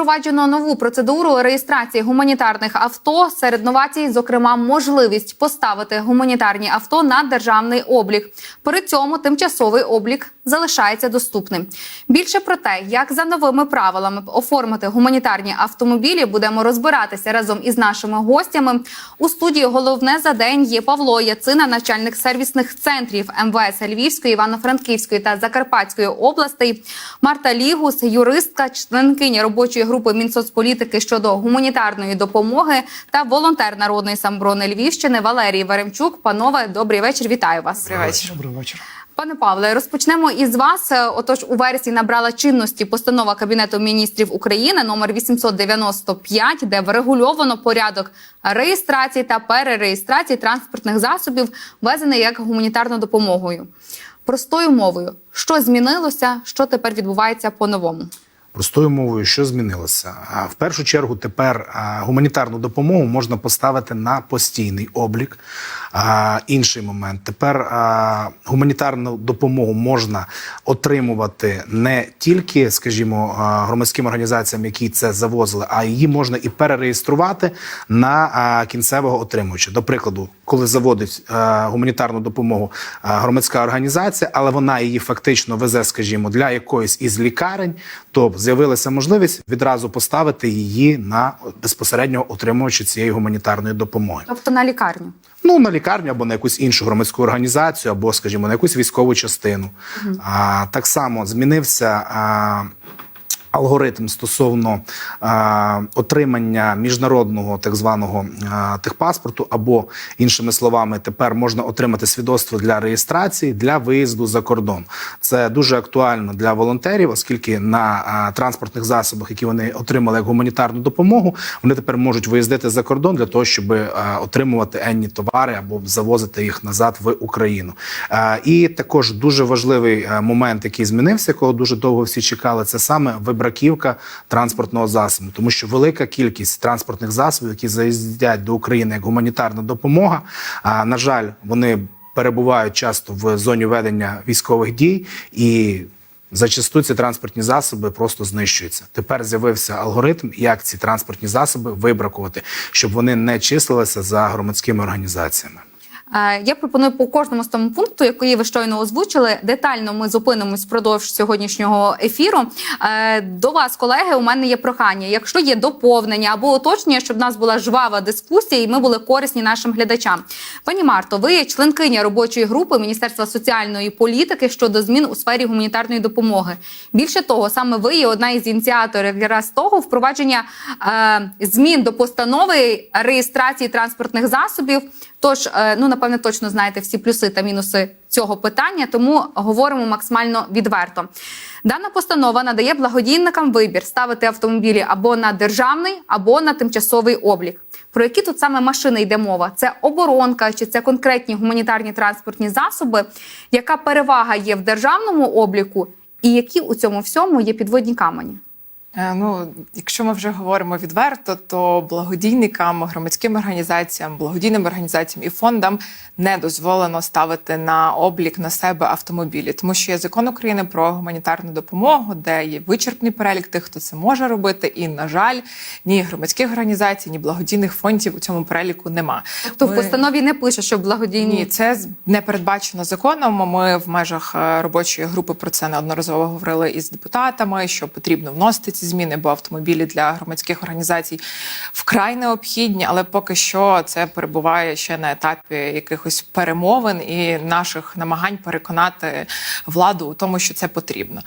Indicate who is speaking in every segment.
Speaker 1: Впроваджено нову процедуру реєстрації гуманітарних авто. Серед новацій, зокрема, можливість поставити гуманітарні авто на державний облік. При цьому тимчасовий облік залишається доступним. Більше про те, як за новими правилами оформити гуманітарні автомобілі, будемо розбиратися разом із нашими гостями. У студії головне за день є Павло Яцина, начальник сервісних центрів МВС Львівської, Івано-Франківської та Закарпатської областей. Марта Лігус, юристка, членкиня робочої групи Мінсоцполітики щодо гуманітарної допомоги та волонтер народної самоборони Львівщини Валерій Веремчук. Панове, добрий вечір. Вітаю вас.
Speaker 2: Добрий вечір.
Speaker 3: Добрий вечір.
Speaker 1: Пане Павле, розпочнемо із вас. Е, Отож, у вересні набрала чинності постанова Кабінету міністрів України номер 895, де врегульовано порядок реєстрації та перереєстрації транспортних засобів, ввезених як гуманітарною допомогою. Простою мовою, що змінилося, що тепер відбувається по-новому?
Speaker 3: Простою мовою, що змінилося? В першу чергу тепер гуманітарну допомогу можна поставити на постійний облік. А, Інший момент тепер а, гуманітарну допомогу можна отримувати не тільки, скажімо, громадським організаціям, які це завозили, а її можна і перереєструвати на а, кінцевого отримувача. До прикладу, коли заводить а, гуманітарну допомогу а, громадська організація, але вона її фактично везе, скажімо, для якоїсь із лікарень, то з'явилася можливість відразу поставити її на безпосереднього отримувача цієї гуманітарної допомоги.
Speaker 1: Тобто на лікарню.
Speaker 3: Ну, на лікарню або на якусь іншу громадську організацію, або, скажімо, на якусь військову частину. А, так само змінився. А, Алгоритм стосовно а, отримання міжнародного так званого а, техпаспорту, або іншими словами, тепер можна отримати свідоцтво для реєстрації для виїзду за кордон. Це дуже актуально для волонтерів, оскільки на а, транспортних засобах, які вони отримали як гуманітарну допомогу, вони тепер можуть виїздити за кордон для того, щоб а, отримувати енні товари або завозити їх назад в Україну. А, і також дуже важливий момент, який змінився, якого дуже довго всі чекали, це саме вибраківка транспортного засобу, тому що велика кількість транспортних засобів, які заїздять до України як гуманітарна допомога, а, на жаль, вони перебувають часто в зоні ведення військових дій і. Зачасту ці транспортні засоби просто знищуються. Тепер з'явився алгоритм, як ці транспортні засоби вибракувати, щоб вони не числилися за громадськими організаціями.
Speaker 1: Е, Я пропоную по кожному з тому пункту, який ви щойно озвучили. Детально ми зупинимось впродовж сьогоднішнього ефіру. Е, До вас, колеги, у мене є прохання. Якщо є доповнення або уточнення, щоб в нас була жвава дискусія, і ми були корисні нашим глядачам. Пані Марто, ви є членкиня робочої групи Міністерства соціальної політики щодо змін у сфері гуманітарної допомоги. Більше того, саме ви є одна із ініціаторів якраз того впровадження е, змін до постанови реєстрації транспортних засобів. Тож, е, ну напевне, точно знаєте всі плюси та мінуси цього питання, тому говоримо максимально відверто. Дана постанова надає благодійникам вибір ставити автомобілі або на державний, або на тимчасовий облік. Про які тут саме машини йде мова? Це оборонка чи це конкретні гуманітарні транспортні засоби? Яка перевага є в державному обліку, і які у цьому всьому є підводні камені?
Speaker 2: Е, Ну, якщо ми вже говоримо відверто, то благодійникам, громадським організаціям, благодійним організаціям і фондам не дозволено ставити на облік на себе автомобілі, тому що є закон України про гуманітарну допомогу, де є вичерпний перелік тих, хто це може робити. І на жаль, ні громадських організацій, ні благодійних фондів у цьому переліку нема.
Speaker 1: Тобто в постанові не пише, що благодійні
Speaker 2: Ні, це не передбачено законом. Ми в межах е, робочої групи про це неодноразово говорили із депутатами, що потрібно вносити ці зміни, бо автомобілі для громадських організацій вкрай необхідні, але поки що це перебуває ще на етапі якихось перемовин і наших намагань переконати владу у тому, що це потрібно.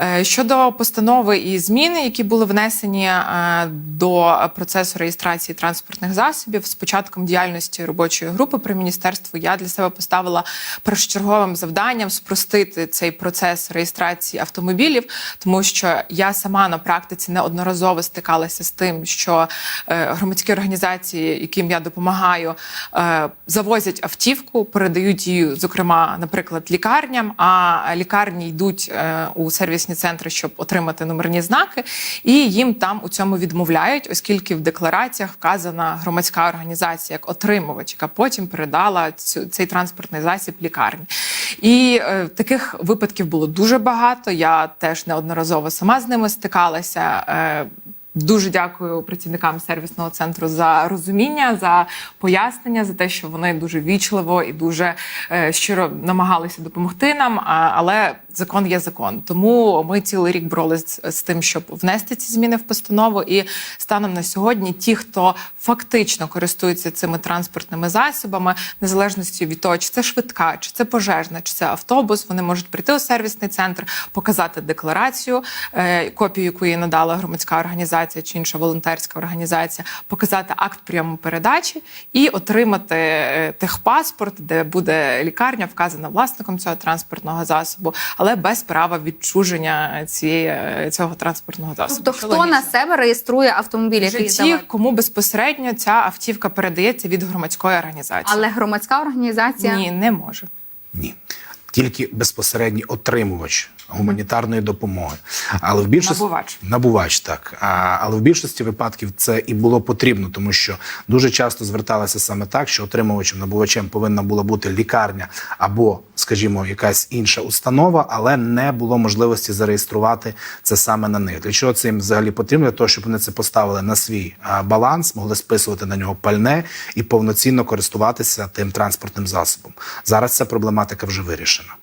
Speaker 2: Е, Щодо постанови і змін, які були внесені е, до процесу реєстрації транспортних засобів, з початком діяльності робочої групи при міністерству я для себе поставила першочерговим завданням спростити цей процес реєстрації автомобілів, тому що я сама на практиці неодноразово стикалася з тим, що е, громадські організації, яким я допомагаю, е, завозять автівку, передають її, зокрема, наприклад, лікарням. А лікарні йдуть е, у сервісні центри, щоб отримати номерні знаки, і їм там у цьому відмовляють, оскільки в деклараціях вказана громадська організація як отримувач, яка потім передала цю цей транспортний засіб лікарні. І таких випадків було дуже багато. Я теж неодноразово сама з ними стикалася. Е, Дуже дякую працівникам сервісного центру за розуміння, за пояснення, за те, що вони дуже вічливо і дуже е, щиро намагалися допомогти нам. Але закон є закон. Тому ми цілий рік боролись з, тим, щоб внести ці зміни в постанову. І станом на сьогодні, ті, хто фактично користуються цими транспортними засобами, незалежності від того, чи це швидка, чи це пожежна, чи це автобус, вони можуть прийти у сервісний центр, показати декларацію, е, копію якої надала громадська організація чи інша волонтерська організація, показати акт прийому передачі і отримати е, техпаспорт, де буде лікарня, вказана власником цього транспортного засобу, але без права відчуження цієї е, цього транспортного засобу.
Speaker 1: Тобто, хто
Speaker 2: логічно.
Speaker 1: на себе реєструє автомобіль, який
Speaker 2: житті, кому безпосередньо ця автівка передається від громадської організації?
Speaker 1: Але громадська організація
Speaker 2: ні, не може.
Speaker 3: Ні. Тільки безпосередній отримувач гуманітарної допомоги. Але в більшості
Speaker 2: Набувач.
Speaker 3: набувач так. А, але в більшості випадків це і було потрібно, тому що дуже часто зверталося саме так, що отримувачем, набувачем повинна була бути лікарня або, скажімо, якась інша установа, але не було можливості зареєструвати це саме на них. Для чого це їм взагалі потрібно? Для того, щоб вони це поставили на свій баланс, могли списувати на нього пальне і повноцінно користуватися тим транспортним засобом. Зараз ця проблематика вже вирішена.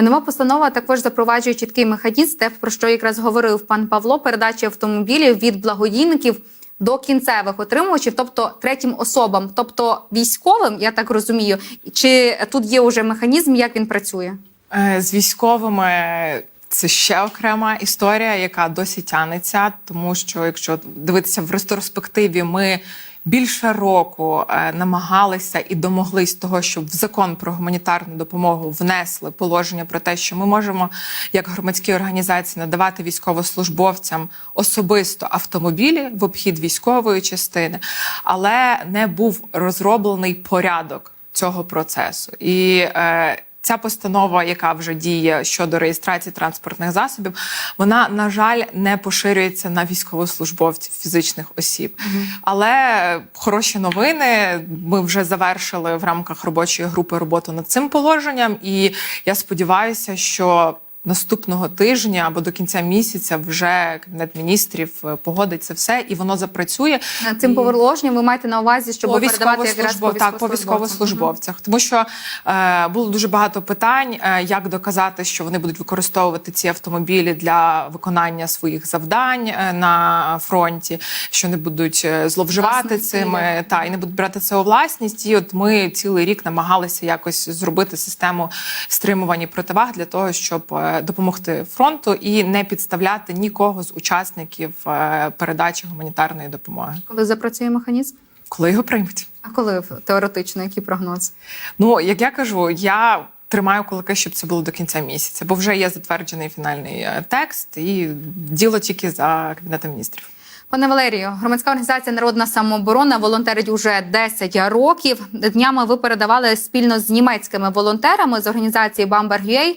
Speaker 1: Нова постанова також запроваджує чіткий механізм, те, про що якраз говорив пан Павло, передачі автомобілів від благодійників до кінцевих отримувачів, тобто третім особам, тобто військовим, я так розумію. Чи тут є уже механізм, як він працює?
Speaker 2: Е, З військовими це ще окрема історія, яка досі тянеться, тому що якщо дивитися в ретроспективі, ми. Більше року е, намагалися і домоглись того, щоб в закон про гуманітарну допомогу внесли положення про те, що ми можемо, як громадські організації, надавати військовослужбовцям особисто автомобілі в обхід військової частини, але не був розроблений порядок цього процесу. І е, Ця постанова, яка вже діє щодо реєстрації транспортних засобів, вона на жаль не поширюється на військовослужбовців фізичних осіб. Але хороші новини. Ми вже завершили в рамках робочої групи роботу над цим положенням, і я сподіваюся, що наступного тижня або до кінця місяця вже кабінет міністрів е, погодить це все, і воно запрацює.
Speaker 1: Над Цим
Speaker 2: І-
Speaker 1: положенням ви маєте на увазі, щоб
Speaker 2: по
Speaker 1: передавати якраз по
Speaker 2: так, по військовослужбовцях, тому що е, було дуже багато питань, е, як доказати, що вони будуть використовувати ці автомобілі для виконання своїх завдань е, на фронті, що не будуть е, зловживати
Speaker 1: Власне,
Speaker 2: цими та і не будуть брати це у власність. І от ми цілий рік намагалися якось зробити систему стримувань і противаг для того, щоб е, допомогти фронту і не підставляти нікого з учасників е, передачі гуманітарної допомоги,
Speaker 1: Коли запрацює механізм?
Speaker 2: коли його приймуть.
Speaker 1: А коли теоретично, який прогноз?
Speaker 2: Ну, як я кажу, я тримаю кулаки, щоб це було до кінця місяця, бо вже є затверджений фінальний е, текст, і діло тільки за кабінетом міністрів.
Speaker 1: Пане Валерію, громадська організація Народна самооборона волонтерить уже 10 років. Днями ви передавали спільно з німецькими волонтерами з організації Bamberg.ua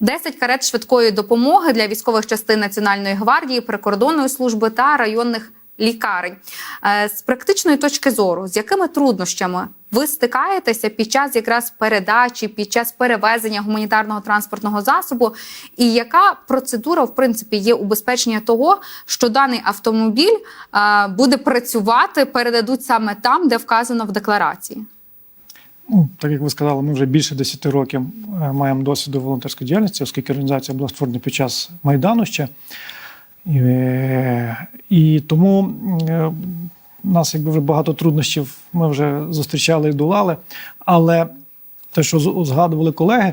Speaker 1: 10 карет швидкої допомоги для військових частин Національної гвардії, прикордонної служби та районних лікарень. Е, З практичної точки зору, з якими труднощами ви стикаєтеся під час якраз передачі, під час перевезення гуманітарного транспортного засобу, і яка процедура в принципі є убезпечення того, що даний автомобіль е, буде працювати, передадуть саме там, де вказано в декларації?
Speaker 4: Ну, так як ви сказали, ми вже більше 10 років е, маємо досвіду волонтерської діяльності, оскільки організація була створена під час Майдану ще. І, е, тому е, у нас якби вже багато труднощів ми вже зустрічали і долали. Але те, що згадували колеги,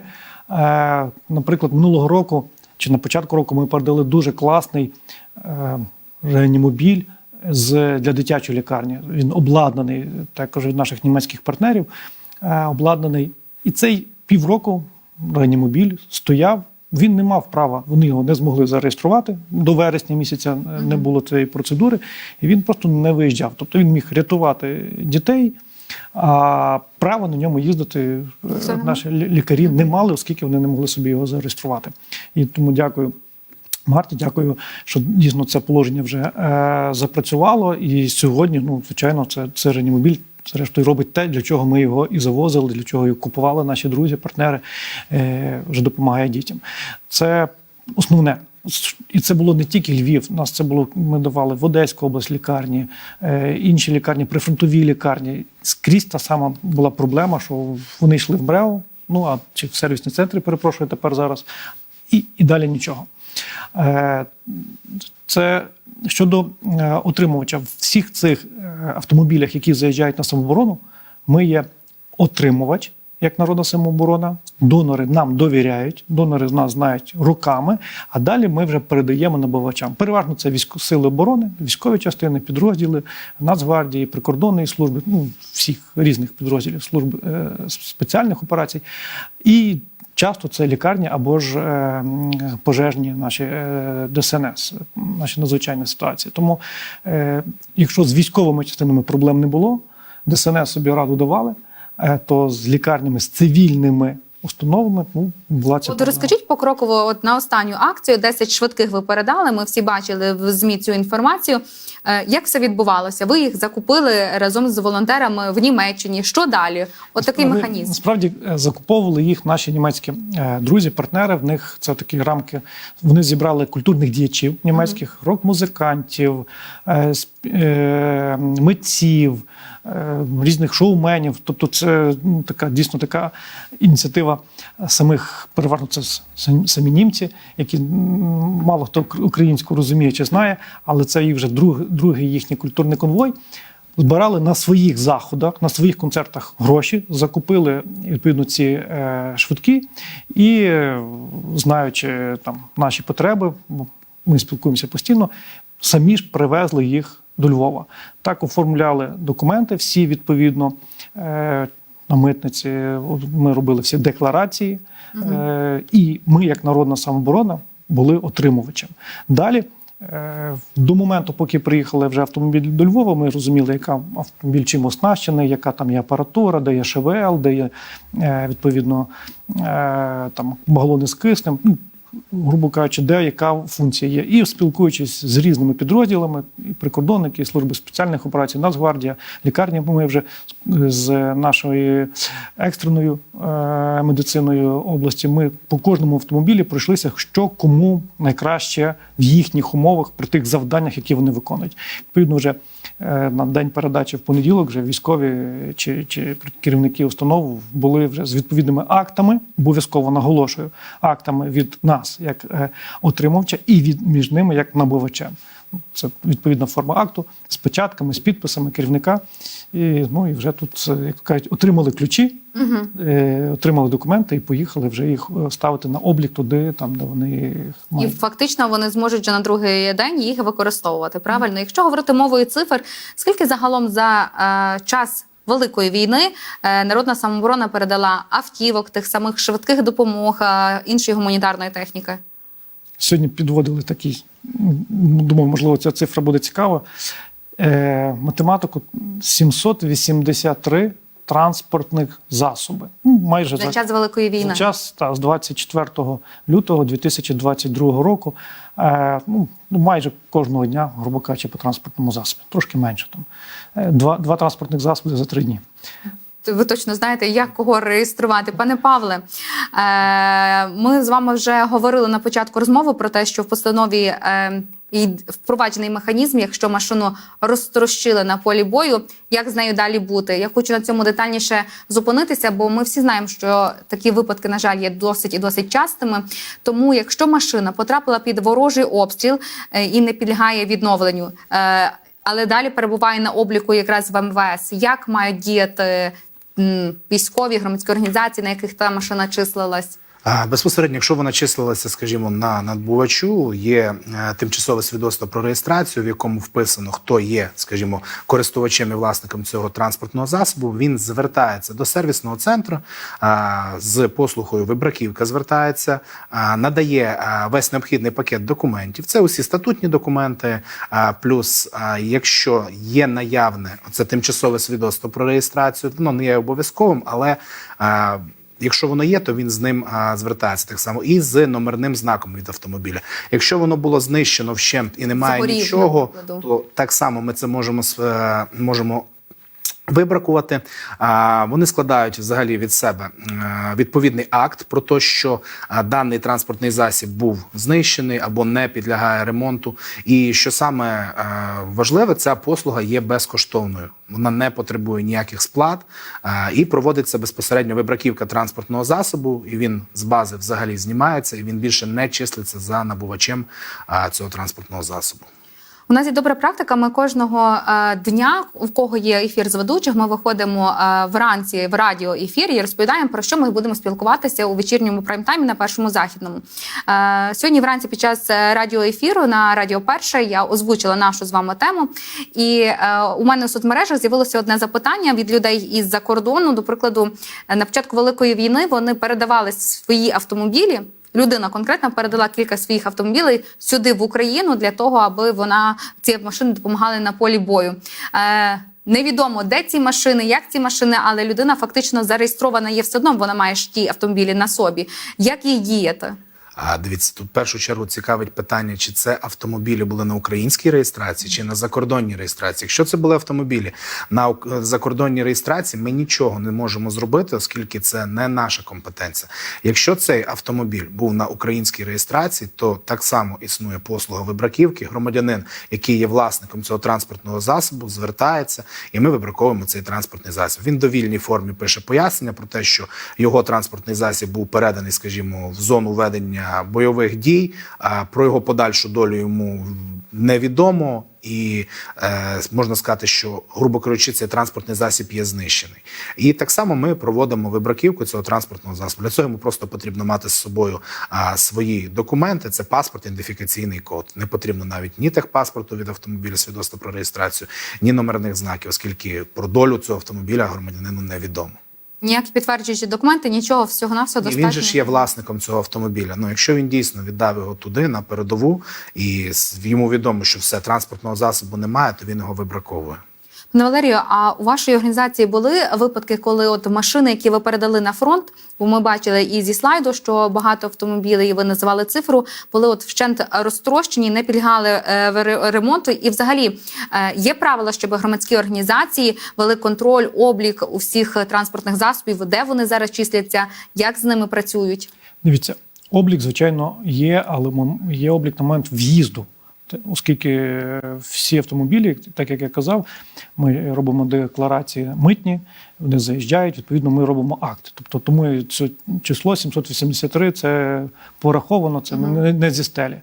Speaker 4: е, наприклад, минулого року чи на початку року ми передали дуже класний е, реанімобіль з, для дитячої лікарні. Він обладнаний також від наших німецьких партнерів, е, обладнаний. І цей півроку реанімобіль стояв. Він не мав права, вони його не змогли зареєструвати. До вересня місяця е, не було цієї процедури, і він просто не виїжджав. Тобто він міг рятувати дітей, а права на ньому їздити е, наші лікарі не мали, оскільки вони не могли собі його зареєструвати. І тому дякую. Марті, дякую, що дійсно це положення вже е, запрацювало. І сьогодні, ну, звичайно, це, це реанімобіль, зрештою, робить те, для чого ми його і завозили, для чого його купували наші друзі, партнери, е, вже допомагає дітям. Це основне. І це було не тільки Львів. Нас це було. Ми давали в Одеську область лікарні, е, інші лікарні, прифронтові лікарні. Скрізь та сама була проблема, що вони йшли в БРЕО, ну а чи в сервісні центри, перепрошую тепер зараз, і, і далі нічого. Е, Це щодо е, отримувача в всіх цих е, автомобілях, які заїжджають на самооборону, ми є отримувач як народна самооборона. Донори нам довіряють, донори з нас знають руками, а далі ми вже передаємо набувачам. Переважно це військо сили оборони, військові частини, підрозділи Нацгвардії, прикордонної служби, ну всіх різних підрозділів служб е, спеціальних операцій. І часто це лікарні або ж е, пожежні наші е, ДСНС, наші надзвичайні ситуації. Тому, е, якщо з військовими частинами проблем не було, ДСНС собі раду давали, то з лікарнями, з цивільними установами ну, була ця
Speaker 1: От
Speaker 4: проблема.
Speaker 1: розкажіть покроково, от на останню акцію 10 швидких ви передали. Ми всі бачили в змі цю інформацію. Е, Як все відбувалося? Ви їх закупили разом з волонтерами в Німеччині. Що далі? От такий механізм.
Speaker 4: Насправді е, закуповували їх наші німецькі е, друзі, партнери. В них це такі рамки. Вони зібрали культурних діячів німецьких, рок-музикантів, е, е, митців, різних шоуменів. Тобто, це ну, така дійсно така ініціатива самих переважно це самі німці, які мало хто ук- українську розуміє чи знає, але це їх вже друг, другий їхній культурний конвой збирали на своїх заходах, на своїх концертах гроші, закупили відповідно ці е, швидкі і, е, знаючи там наші потреби, ми спілкуємося постійно, самі ж привезли їх до Львова. Так оформляли документи, всі відповідно. Е, на митниці ми робили всі декларації, е, і ми, як народна самооборона, були отримувачем. Далі Е, До моменту, поки приїхали вже автомобіль до Львова, ми розуміли, яка автомобіль чим оснащений, яка там є апаратура, де є ШВЛ, де є відповідно там балони з киснем. Грубо кажучи, де яка функція є. І спілкуючись з різними підрозділами, і прикордонники, і служби спеціальних операцій, Нацгвардія, лікарні, ми вже з нашою екстреною е, медициною області. Ми по кожному автомобілі пройшлися, що кому найкраще в їхніх умовах при тих завданнях, які вони виконують. Відповідно, вже на день передачі в понеділок вже військові чи, чи керівники установ були вже з відповідними актами, обов'язково наголошую, актами від нас як е, отримувача і від між ними як набувача. Це відповідна форма акту з печатками, з підписами керівника. І, ну, і вже тут, е, як кажуть, отримали ключі, е, отримали документи і поїхали вже їх е, ставити на облік туди, там, де вони їх
Speaker 1: І фактично вони зможуть вже на другий день їх використовувати. Правильно, якщо говорити мовою цифр, скільки загалом за е, час великої війни е, народна самооборона передала автівок, тих самих швидких допомог, іншої гуманітарної техніки?
Speaker 4: Сьогодні підводили такий, думаю, можливо, ця цифра буде цікава. Е, математику 783 транспортних засоби. Ну, майже
Speaker 1: За час великої війни.
Speaker 4: За час та, з 24 лютого 2022 року. Е, ну, ну, майже кожного дня, грубо кажучи, по транспортному засобі. Трошки менше там. Е, два, два транспортних засоби за три дні.
Speaker 1: Ви точно знаєте, як кого реєструвати. Пане Павле, е, ми з вами вже говорили на початку розмови про те, що в постанові е, і впроваджений механізм, якщо машину розтрощили на полі бою, як з нею далі бути. Я хочу на цьому детальніше зупинитися, бо ми всі знаємо, що такі випадки, на жаль, є досить і досить частими. Тому, якщо машина потрапила під ворожий обстріл е, і не підлягає відновленню. але далі перебуває на обліку якраз в МВС. Як мають діяти військові громадські організації, на яких та машина числилась?
Speaker 3: Безпосередньо, якщо вона числилася, скажімо, на надбувачу, є е, тимчасове свідоцтво про реєстрацію, в якому вписано, хто є, скажімо, користувачем і власником цього транспортного засобу. Він звертається до сервісного центру з послугою вибраківка, звертається, надає весь необхідний пакет документів. Це усі статутні документи. Плюс, якщо є наявне це тимчасове свідоцтво про реєстрацію, воно не є обов'язковим, але Якщо воно є, то він з ним а, звертається так само і з номерним знаком від автомобіля. Якщо воно було знищено вщент і немає
Speaker 1: Згорів,
Speaker 3: нічого, то так само ми це можемо е, можемо Вибракувати вони складають взагалі від себе е, відповідний акт про те, що даний транспортний засіб був знищений або не підлягає ремонту. І що саме е, важливе, ця послуга є безкоштовною. Вона не потребує ніяких сплат е, і проводиться безпосередньо вибраківка транспортного засобу. І він з бази взагалі знімається, і він більше не числиться за набувачем цього транспортного засобу.
Speaker 1: У нас є добра практика. Ми кожного е, дня, у кого є ефір з ведучих, ми виходимо е, вранці в радіоефір і розповідаємо про що ми будемо спілкуватися у вечірньому прайм-таймі на першому західному. Е, сьогодні вранці під час е, радіоефіру на Радіо Перше я озвучила нашу з вами тему. І у мене у соцмережах з'явилося одне запитання від людей із-за кордону. До прикладу, на початку великої війни вони передавали свої автомобілі. Людина конкретно передала кілька своїх автомобілів сюди в Україну для того, аби вона ці машини допомагали на полі бою. Е, невідомо, де ці машини, як ці машини, але людина фактично зареєстрована є все одно. Вона має ж ті автомобілі на собі. Як їй діяти?
Speaker 3: А дивіться, тут в першу чергу цікавить питання, чи це автомобілі були на українській реєстрації, чи на закордонній реєстрації. Якщо це були автомобілі на закордонній реєстрації, ми нічого не можемо зробити, оскільки це не наша компетенція. Якщо цей автомобіль був на українській реєстрації, то так само існує послуга вибраківки. Громадянин, який є власником цього транспортного засобу, звертається, і ми вибраковуємо цей транспортний засіб. Він в довільній формі пише пояснення про те, що його транспортний засіб був переданий, скажімо, в зону ведення бойових дій. Про його подальшу долю йому невідомо. І е, можна сказати, що, грубо кажучи, цей транспортний засіб є знищений. І так само ми проводимо вибраківку цього транспортного засобу. Для цього йому просто потрібно мати з собою свої документи. Це паспорт, ідентифікаційний код. Не потрібно навіть ні техпаспорту від автомобіля, свідоцтва про реєстрацію, ні номерних знаків, оскільки про долю цього автомобіля громадянину невідомо.
Speaker 1: Ніякі підтверджуючі документи, нічого всього на все достатньо.
Speaker 3: він же ж є власником цього автомобіля. Ну, якщо він дійсно віддав його туди на передову, і йому відомо, що все транспортного засобу немає, то він його вибраковує.
Speaker 1: Пане Валерію, а у вашої організації були випадки, коли от машини, які ви передали на фронт, бо ми бачили і зі слайду, що багато автомобілів, і ви називали цифру, були от вщент розтрощені, не підлягали е, в ремонту. І взагалі е, є правила, щоб громадські організації вели контроль, облік у всіх транспортних засобів, де вони зараз числяться, як з ними працюють.
Speaker 4: Дивіться, облік, звичайно, є, але є облік на момент в'їзду. Оскільки всі автомобілі, так як я казав, ми робимо декларації митні, вони заїжджають, відповідно, ми робимо акт. Тобто тому це число 783 це пораховано, це не, не зі стелі.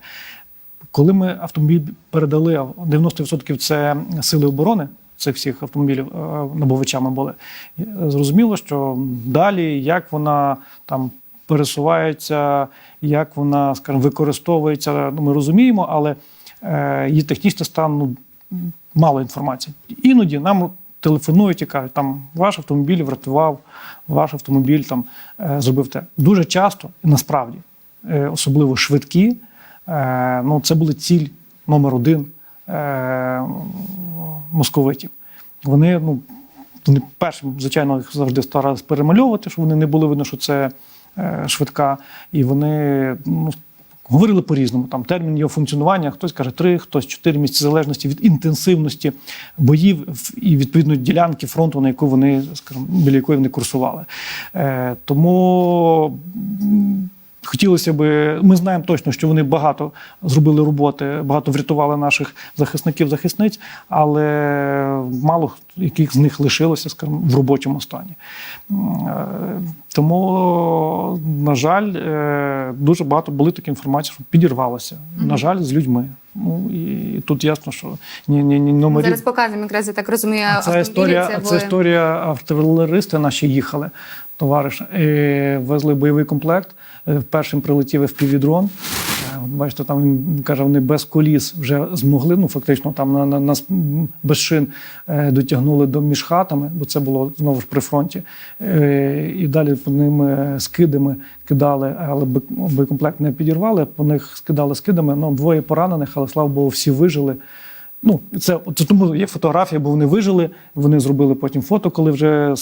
Speaker 4: Коли ми автомобіль передали, 90% це сили оборони. Цих всіх автомобілів е, набувачами були. Е, Зрозуміло, що далі як вона там пересувається, як вона, скажімо, використовується, ну, ми розуміємо, але її технічний стан ну, мало інформації. Іноді нам телефонують і кажуть, там ваш автомобіль врятував, ваш автомобіль там е, зробив те. Дуже часто, і насправді, е, особливо швидкі, е, ну, це були ціль номер один е, московитів. Вони, ну, вони першим, звичайно, їх завжди старалися перемальовувати, щоб вони не були видно, що це е, швидка. І вони ну, говорили по-різному. Там термін його функціонування, хтось каже три, хтось чотири місяці, залежності від інтенсивності боїв і відповідно ділянки фронту, на яку вони, скажімо, біля якої вони курсували. Е, тому. Хотілося б, ми знаємо точно, що вони багато зробили роботи, багато врятували наших захисників, захисниць, але мало яких з них лишилося, скажімо, в робочому стані. Е, Тому, на жаль, е, дуже багато були такі інформації, що підірвалося. На жаль, з людьми. Ну і тут ясно, що ні, ні, ні номерів.
Speaker 1: Зараз показуємо, якраз я так розумію,
Speaker 4: А Це історія,
Speaker 1: це
Speaker 4: це історія артилеристи наші їхали, товариш, і везли бойовий комплект. Е, Першим прилетів FPV-дрон. Е, Бачите, там він каже, вони без коліс вже змогли. Ну фактично там на, на, на с- м, без шин е, дотягнули до між хатами, бо це було знову ж при фронті. І далі по ним скидами кидали, але бо- боєкомплект не підірвали. По них скидали скидами. Ну двоє поранених, але слава Богу, всі вижили. Ну, це це тому є фотографія, бо вони вижили. Вони зробили потім фото, коли вже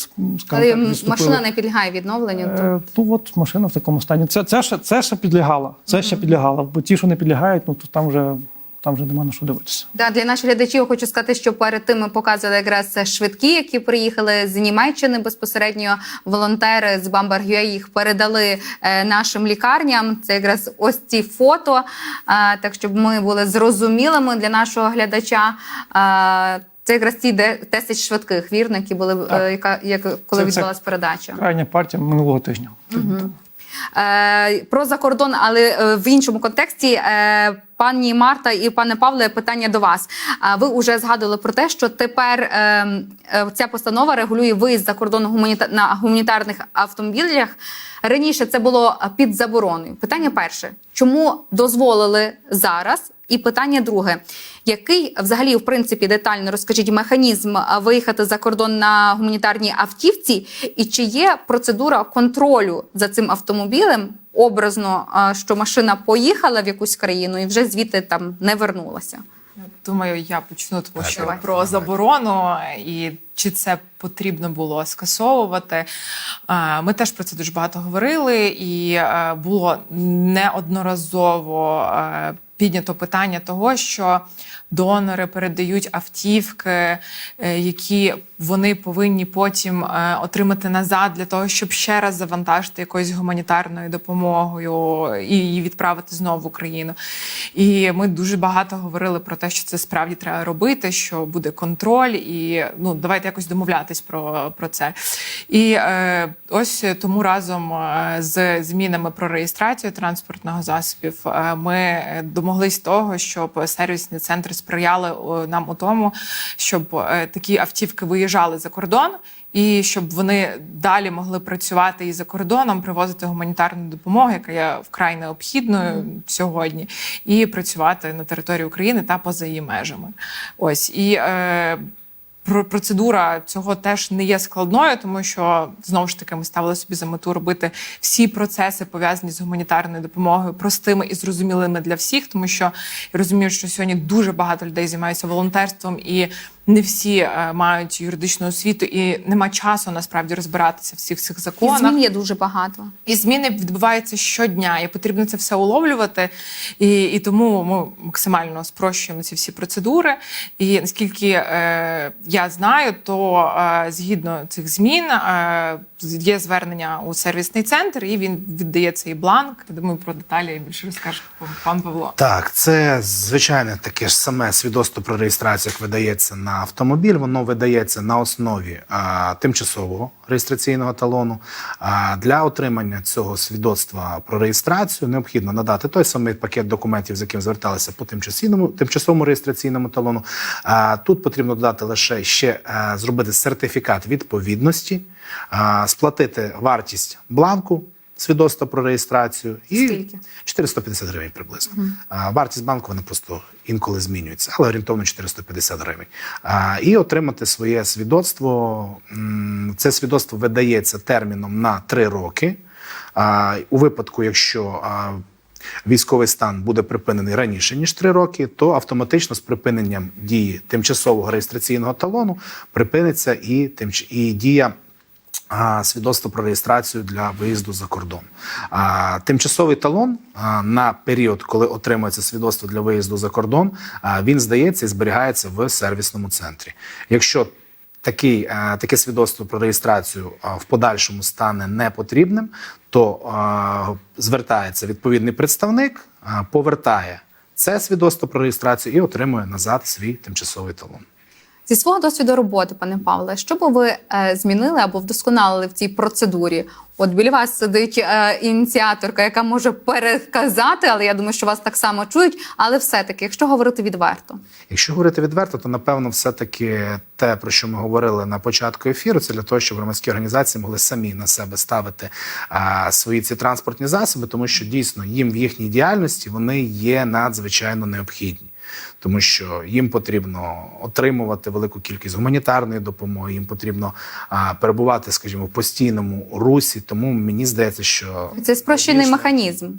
Speaker 1: Але
Speaker 4: так,
Speaker 1: машина не підлягає відновленню. то-
Speaker 4: Е, Ну от машина в такому стані. Це, це, ще, це ще підлягала. Це ще підлягало. Бо ті, що не підлягають, ну то там вже там вже нема на що дивитися.
Speaker 1: Да, для наших глядачів хочу сказати, що перед тим ми показували якраз швидкі, які приїхали з Німеччини безпосередньо. Волонтери з Bamberg.ua їх передали е, нашим лікарням. Це якраз ось ці фото, е, так щоб ми були зрозумілими для нашого глядача. Е, це якраз ті де- 10 швидких, вірно, які були е, яка, як, коли
Speaker 4: Це- це-
Speaker 1: відбулася передача.
Speaker 4: Крайня партія минулого тижня.
Speaker 1: Е, про закордон, але е, в іншому контексті. Е, Пані Марта і пане Павле, питання до вас. А Ви вже згадували про те, що тепер е, е, ця постанова регулює виїзд за кордон на гуманітарних автомобілях. Раніше це було під забороною. Питання перше: чому дозволили зараз? І питання друге: який взагалі, в принципі, детально розкажіть механізм виїхати за кордон на гуманітарній автівці, і чи є процедура контролю за цим автомобілем? Образно, що машина поїхала в якусь країну і вже звідти там не вернулася.
Speaker 2: Думаю, я почну, тому що
Speaker 1: давай.
Speaker 2: про заборону і чи це потрібно було скасовувати. Е, Ми теж про це дуже багато говорили, і е, було неодноразово е, піднято питання того, що донори передають автівки, е, які вони повинні потім е, отримати назад для того, щоб ще раз завантажити якоюсь гуманітарною допомогою і її відправити знову в Україну. І ми дуже багато говорили про те, що це справді треба робити, що буде контроль, і ну давайте якось домовлятись про, про це. І е, ось тому разом е, з змінами про реєстрацію транспортного засобів ми домоглись того, щоб сервісні центри сприяли нам у тому, щоб е, такі автівки виїжджали за кордон. І щоб вони далі могли працювати і за кордоном, привозити гуманітарну допомогу, яка є вкрай необхідною сьогодні, і працювати на території України та поза її межами. Ось і е, процедура цього теж не є складною, тому що знову ж таки ми ставили собі за мету робити всі процеси пов'язані з гуманітарною допомогою простими і зрозумілими для всіх, тому що я розумію, що сьогодні дуже багато людей займаються волонтерством і. Не всі е, мають юридичну освіту, і нема часу насправді розбиратися в всіх цих
Speaker 1: І
Speaker 2: законах.
Speaker 1: змін є дуже багато.
Speaker 2: І зміни відбуваються щодня, і потрібно це все уловлювати. І, і тому ми максимально спрощуємо ці всі процедури. І наскільки е, я знаю, то е, згідно цих змін е, є звернення у сервісний центр, і він віддає цей бланк. Думаю, про деталі більше розкаже пан Павло.
Speaker 3: Так, це звичайне таке ж саме свідоцтво про реєстрацію, як видається на автомобіль. Воно видається на основі а, тимчасового реєстраційного талону. А для отримання цього свідоцтва про реєстрацію необхідно надати той самий пакет документів, з яким зверталися по тимчасовому, тимчасовому реєстраційному талону. А, тут потрібно додати лише ще а, зробити сертифікат відповідності, сплатити вартість бланку. Свідоцтва про реєстрацію і
Speaker 1: Скільки?
Speaker 3: 450 гривень приблизно. А, вартість банку вона просто інколи змінюється, але орієнтовно 450 гривень. І отримати своє свідоцтво. Це свідоцтво видається терміном на 3 роки. У випадку, якщо військовий стан буде припинений раніше ніж 3 роки, то автоматично з припиненням дії тимчасового реєстраційного талону припиниться і, тимч- і дія свідоцтво про реєстрацію для виїзду за кордон. Тимчасовий талон на період, коли отримується свідоцтво для виїзду за кордон, він здається і зберігається в сервісному центрі. Якщо такий, е, таке свідоцтво про реєстрацію в подальшому стане непотрібним, то звертається відповідний представник, повертає це свідоцтво про реєстрацію і отримує назад свій тимчасовий талон.
Speaker 1: Зі свого досвіду роботи, пане Павле, що би ви е, змінили або вдосконалили в цій процедурі? От біля вас сидить е, ініціаторка, яка може переказати, але я думаю, що вас так само чують. Але все-таки, якщо говорити відверто,
Speaker 3: Якщо говорити відверто, то напевно, все-таки те, про що ми говорили на початку ефіру, це для того, щоб громадські організації могли самі на себе ставити а, свої ці транспортні засоби, тому що дійсно їм в їхній діяльності вони є надзвичайно необхідні. Тому що їм потрібно отримувати велику кількість гуманітарної допомоги, їм потрібно а, перебувати, скажімо, в постійному русі. Тому мені здається, що
Speaker 1: це спрощений
Speaker 3: логічно-
Speaker 1: механізм.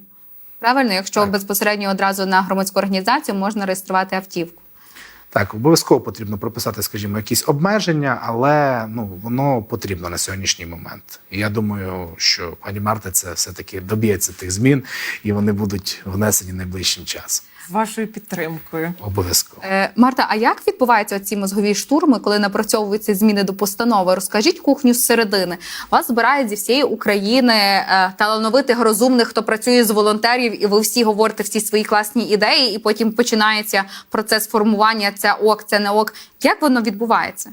Speaker 1: Правильно, якщо
Speaker 3: Так.
Speaker 1: безпосередньо одразу на громадську організацію можна реєструвати автівку.
Speaker 3: Так, обов'язково потрібно прописати, скажімо, якісь обмеження, але ну воно потрібно на сьогоднішній момент. І я думаю, що пані Марта це все таки доб'ється тих змін, і вони будуть внесені найближчим часом.
Speaker 2: Вашою підтримкою.
Speaker 3: Обов'язково.
Speaker 1: Е, Марта, а як відбуваються ці мозгові штурми, коли напрацьовуються зміни до постанови? Розкажіть кухню з середини. Вас збирають зі всієї України е, талановитих, розумних, хто працює з волонтерів, і ви всі говорите всі свої класні ідеї, і потім починається процес формування. Це ок, це не ок. Як воно відбувається?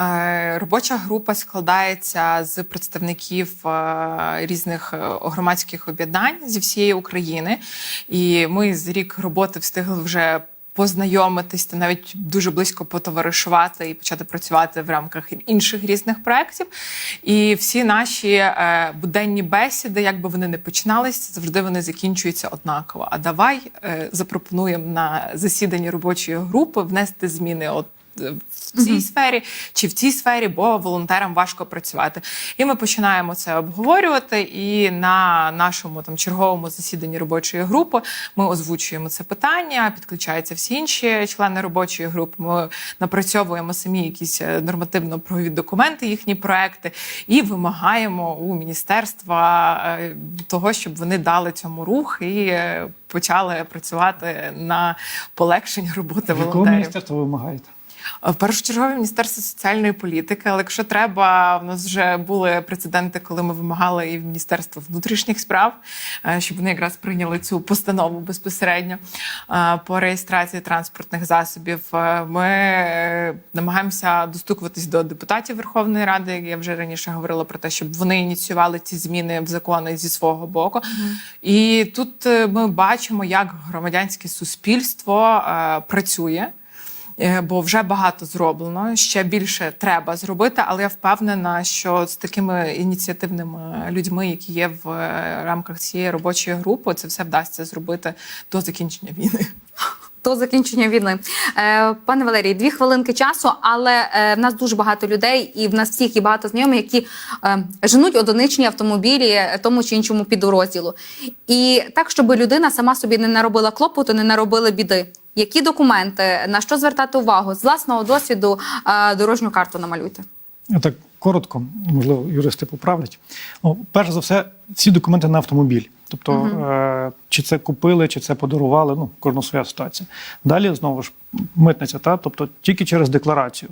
Speaker 2: Е, Робоча група складається з представників е, різних е, громадських об'єднань зі всієї України, і ми з рік роботи встигли вже. Познайомитись та навіть дуже близько потоваришувати і почати працювати в рамках інших різних проєктів. І всі наші е, буденні бесіди, як би вони не починались, завжди вони закінчуються однаково. А давай е, запропонуємо на засіданні робочої групи внести зміни. От в цій сфері чи в цій сфері, бо волонтерам важко працювати. І ми починаємо це обговорювати. І на нашому там черговому засіданні робочої групи ми озвучуємо це питання. Підключаються всі інші члени робочої групи. Ми напрацьовуємо самі якісь е, нормативно-правові документи, їхні проекти, і вимагаємо у міністерства е, того, щоб вони дали цьому рух і е, почали працювати на полегшення роботи
Speaker 4: Якого
Speaker 2: волонтерів.
Speaker 4: міністерства ви вимагаєте?
Speaker 2: В першочергове міністерство соціальної політики, але якщо треба, в нас вже були прецеденти, коли ми вимагали і в міністерство внутрішніх справ, е, щоб вони якраз прийняли цю постанову безпосередньо е, по реєстрації транспортних засобів. Е, Ми е, намагаємося достукуватись до депутатів Верховної Ради. Я вже раніше говорила про те, щоб вони ініціювали ці зміни в закони зі свого боку. І тут е, ми бачимо, як громадянське суспільство е, працює. Е, бо вже багато зроблено. Ще більше треба зробити, але я впевнена, що з такими ініціативними людьми, які є в е, рамках цієї робочої групи, це все вдасться зробити до закінчення війни.
Speaker 1: До закінчення війни. Е, пане Валерій, дві хвилинки часу, але в нас дуже багато людей, і в нас всіх є багато знайомих, які женуть одиничні автомобілі тому чи іншому підрозділу. І так, щоб людина сама собі не наробила клопоту, не наробила біди. Які документи, на що звертати увагу? З власного досвіду е, дорожню карту намалюйте.
Speaker 4: Так коротко, можливо, юристи поправлять. Ну, перш за все, всі документи на автомобіль. Тобто, е, чи це купили, чи це подарували, ну, кожна своя ситуація. Далі знову ж митниця, та? тобто тільки через декларацію.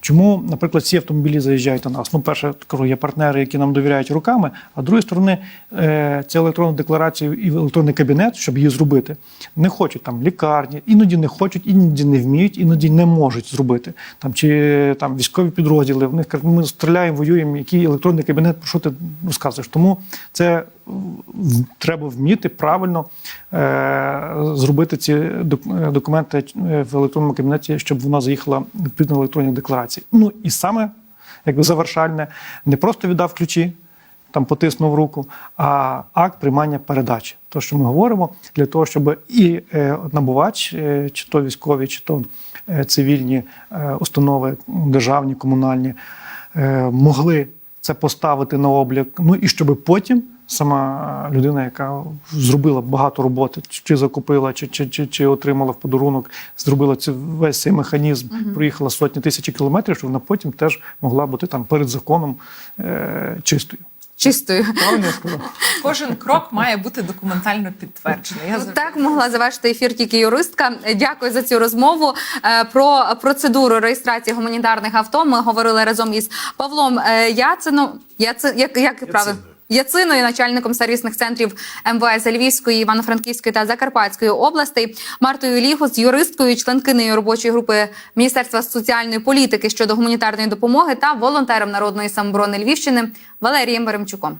Speaker 4: Чому, наприклад, ці автомобілі заїжджають до нас? Ну, перше, є партнери, які нам довіряють руками, а з другої сторони, е, цю електронну декларацію і електронний кабінет, щоб її зробити, не хочуть там лікарні, іноді не хочуть, іноді не вміють, іноді не можуть зробити. Там чи там військові підрозділи, в них ми стріляємо, воюємо, який електронний кабінет, про що ти розказуєш? Тому це треба вміти правильно е, зробити ці е, документи е, в електронному кабінеті, щоб вона заїхала відповідно електронні декларації. Ну і саме якби завершальне, не просто віддав ключі, там потиснув руку, а акт приймання передачі. То, що ми говоримо, для того, щоб і е, набувач, е, чи то військові, чи то е, цивільні установи, державні, комунальні, могли це поставити на облік. Ну і щоб потім сама людина, яка зробила багато роботи, чи закупила, чи, чи, чи, чи отримала в подарунок, зробила цей весь цей механізм, проїхала сотні тисячі кілометрів, щоб вона потім теж могла бути там перед законом е, чистою.
Speaker 1: Чистою.
Speaker 2: Кожен крок має бути документально підтверджений. Я завжди
Speaker 1: Так могла завершити ефір тільки юристка. Дякую за цю розмову. Е, Про процедуру реєстрації гуманітарних авто ми говорили разом із Павлом е, Яцином. Яци... Як, як правильно? Яциною, начальником сервісних центрів МВС Львівської, Івано-Франківської та Закарпатської областей, Мартою Лігус, юристкою, членкинею робочої групи Міністерства соціальної політики щодо гуманітарної допомоги та волонтером народної самоборони Львівщини Валерієм Беремчуком.